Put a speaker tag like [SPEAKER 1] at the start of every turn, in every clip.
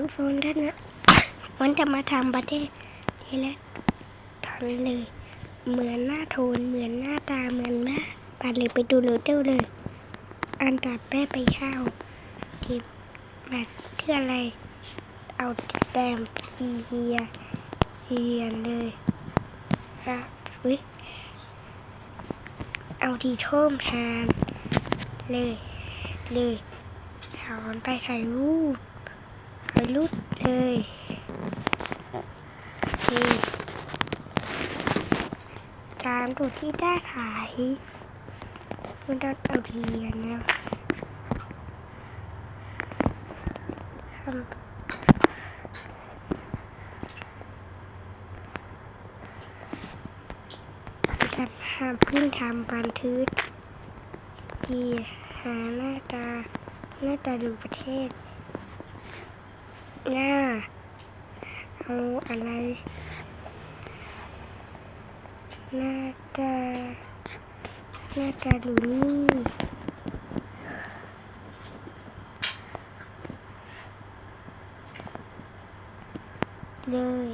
[SPEAKER 1] ทุกคนท่านนะมันจะมาทำประเทศนี่แหละทอนเลย เหมือนหน้าโทนเหมือนหน้าตาเหมือนแม่ปาเลยไปดูโรเตอร์เลย อันดับแม่ไปเช่าทีมแบบคืออะไร เอาแต้มเฮียเฮียเลยครับอุ้ยเอาทีโทมทานเลย เลยถอนไปถ่ายรูป ถ่ายรูปเลยนี่การดูที่ได้ขายมันต้องเอาทีกันนะทำทำห้ามเพิ่งทำบันทึกที่หาหน้าตาหน้าตาดูประเทศ หน้าเอาอะไรหน้าตาหน้าตาดูนี่เลย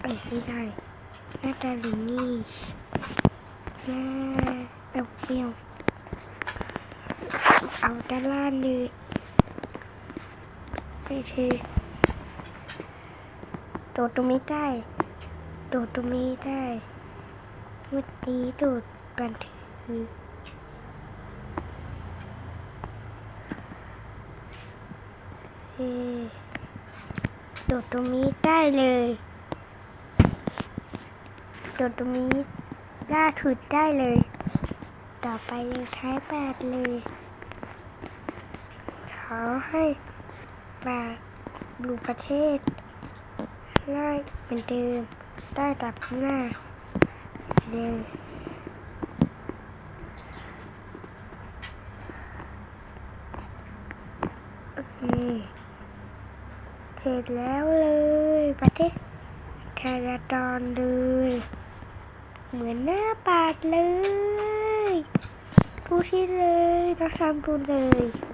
[SPEAKER 1] เอ้ยไม่ได้หน้าตาดูนี่หน้าเอาเปรี้ยวเอาด้านล่างเลย ไม่ใช่โดดตรงนี้ได้โดดตรงนี้ได้เมื่อนี้โดดบันทึกเอ่อโดดตรงนี้ได้เลยโดดตรงนี้ล่าถุดได้เลย ต่อไปเลยท้ายแปดเลย ขอให้ มาดูประเทศได้เหมือนเดิม ได้ตับหน้าเลยโอเคเสร็จแล้วเลยประเทศแคนาดอนเลย เหมือนหน้าปาดเลยพูดที่เลยเราทำพูดเลย